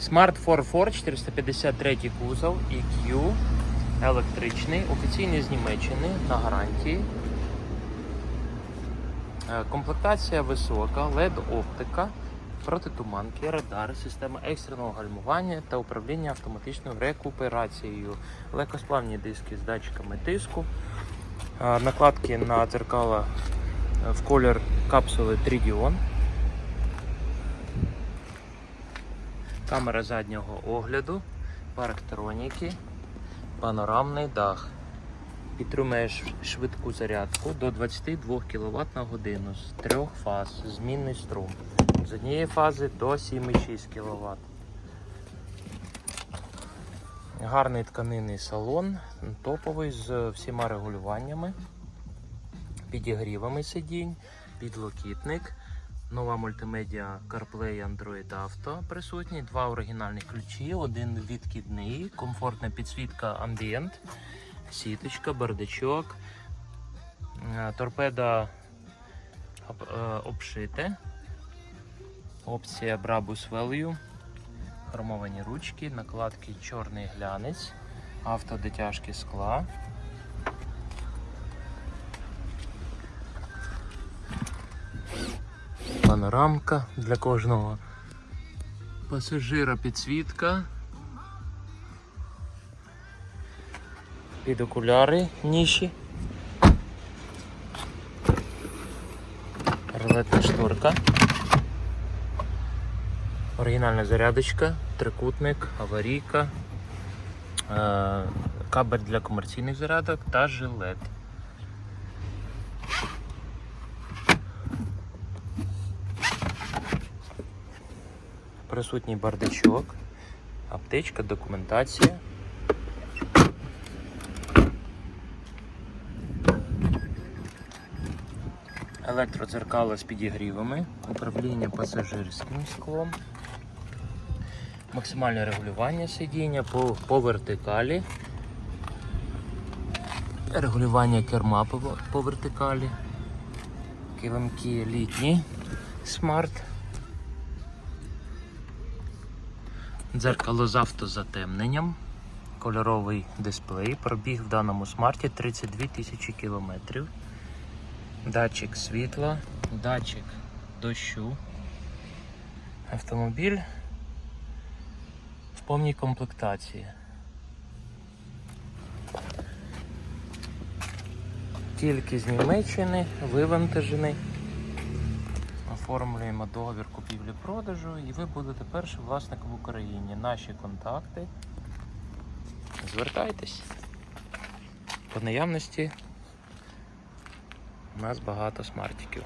Smart 4 Ford 453 кузов EQ, електричний, офіційний з Німеччини на гарантії. Е, Комплектація висока, LED-оптика, протитуманки, радар, система екстреного гальмування та управління автоматичною рекуперацією, легкосплавні диски з датчиками тиску, е, накладки на дзеркала е, в колір капсули Tridion. Камера заднього огляду, парктроніки, панорамний дах. Підтримує швидку зарядку до 22 кВт на годину з трьох фаз, змінний струм. З однієї фази до 7,6 кВт. Гарний тканинний салон, топовий з всіма регулюваннями, підігрівами сидінь, підлокітник. Нова мультимедіа CarPlay Android Auto присутні, два оригінальних ключі, один відкидний, комфортна підсвітка Ambient, сіточка, бардачок, е, торпеда е, обшите, опція Brabus Value, хромовані ручки, накладки чорний глянець, автодитяжки скла. Панорамка для кожного пасажира підсвітка. Під окуляри ніші. Рулетна шторка. Оригінальна зарядочка, трикутник, аварійка, е, кабель для комерційних зарядок та жилет. Присутній бардачок, аптечка, документація. Електродзеркало з підігрівами, управління пасажирським склом, максимальне регулювання сидіння по, по вертикалі, регулювання керма по, по вертикалі, килимки літні, смарт. Дзеркало з автозатемненням, кольоровий дисплей, пробіг в даному смарті 32 тисячі кілометрів. Датчик світла, датчик дощу. Автомобіль в повній комплектації. Тільки з Німеччини, вивантажений. Оформлюємо договір купівлі-продажу і ви будете першим власником в Україні. Наші контакти. Звертайтесь. По наявності у нас багато смартиків.